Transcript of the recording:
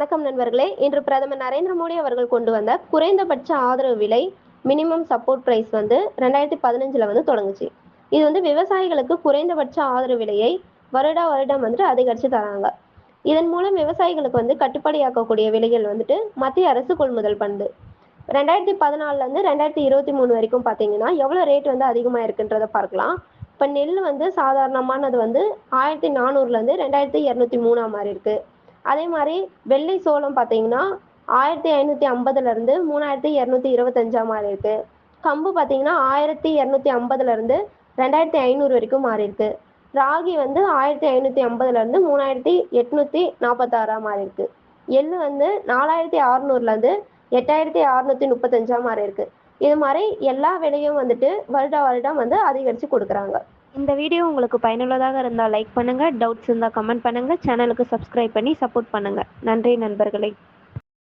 வணக்கம் நண்பர்களே. இன்று பிரதமர் நரேந்திர மோடி அவர்கள் கொண்டு வந்த குறைந்தபட்ச ஆதரவு விலை மினிமம் சப்போர்ட் பிரைஸ் வந்து ரெண்டாயிரத்தி பதினஞ்சுல வந்து தொடங்குச்சு. இது வந்து விவசாயிகளுக்கு குறைந்தபட்ச ஆதரவு விலையை வருடா வருடம் வந்துட்டு அதிகரித்து தராங்க. இதன் மூலம் விவசாயிகளுக்கு வந்து கட்டுப்படியாக்கக்கூடிய விலைகள் வந்துட்டு மத்திய அரசு கொள்முதல் பண்ணுது ரெண்டாயிரத்தி பதினாலுல இருந்து ரெண்டாயிரத்தி இருபத்தி மூணு வரைக்கும் பார்த்தீங்கன்னா எவ்வளோ ரேட் வந்து அதிகமாக இருக்குன்றத பார்க்கலாம். இப்போ நெல் வந்து சாதாரணமானது வந்து ஆயிரத்தி நானூறுலேருந்து ரெண்டாயிரத்தி இரநூத்தி மூணா மாதிரி இருக்கு. அதே மாதிரி வெள்ளை சோளம் பார்த்தீங்கன்னா ஆயிரத்தி ஐநூற்றி ஐம்பதுலேருந்து மூணாயிரத்தி இரநூத்தி இருபத்தஞ்சா மாதிரி இருக்கு. கம்பு பார்த்தீங்கன்னா ஆயிரத்தி இரநூத்தி ஐம்பதுலேருந்து ரெண்டாயிரத்தி ஐநூறு வரைக்கும் மாறி இருக்கு. ராகி வந்து ஆயிரத்தி ஐநூற்றி ஐம்பதுலேருந்து மூணாயிரத்தி எட்நூற்றி நாற்பத்தாறா மாறி இருக்கு. எள்ளு வந்து நாலாயிரத்தி அறநூறுலேருந்து எட்டாயிரத்தி அறநூற்றி முப்பத்தஞ்சா மாறி இருக்கு. இது மாதிரி எல்லா விலையும் வந்துட்டு வருட வருடம் வந்து அதிகரித்து கொடுக்குறாங்க. இந்த வீடியோ உங்களுக்கு பயனுள்ளதாக இருந்தால் லைக் பண்ணுங்கள் டவுட்ஸ் இருந்தால் கமெண்ட் பண்ணுங்கள் சேனலுக்கு சப்ஸ்கிரைப் பண்ணி சப்போர்ட் பண்ணுங்கள் நன்றி நண்பர்களே.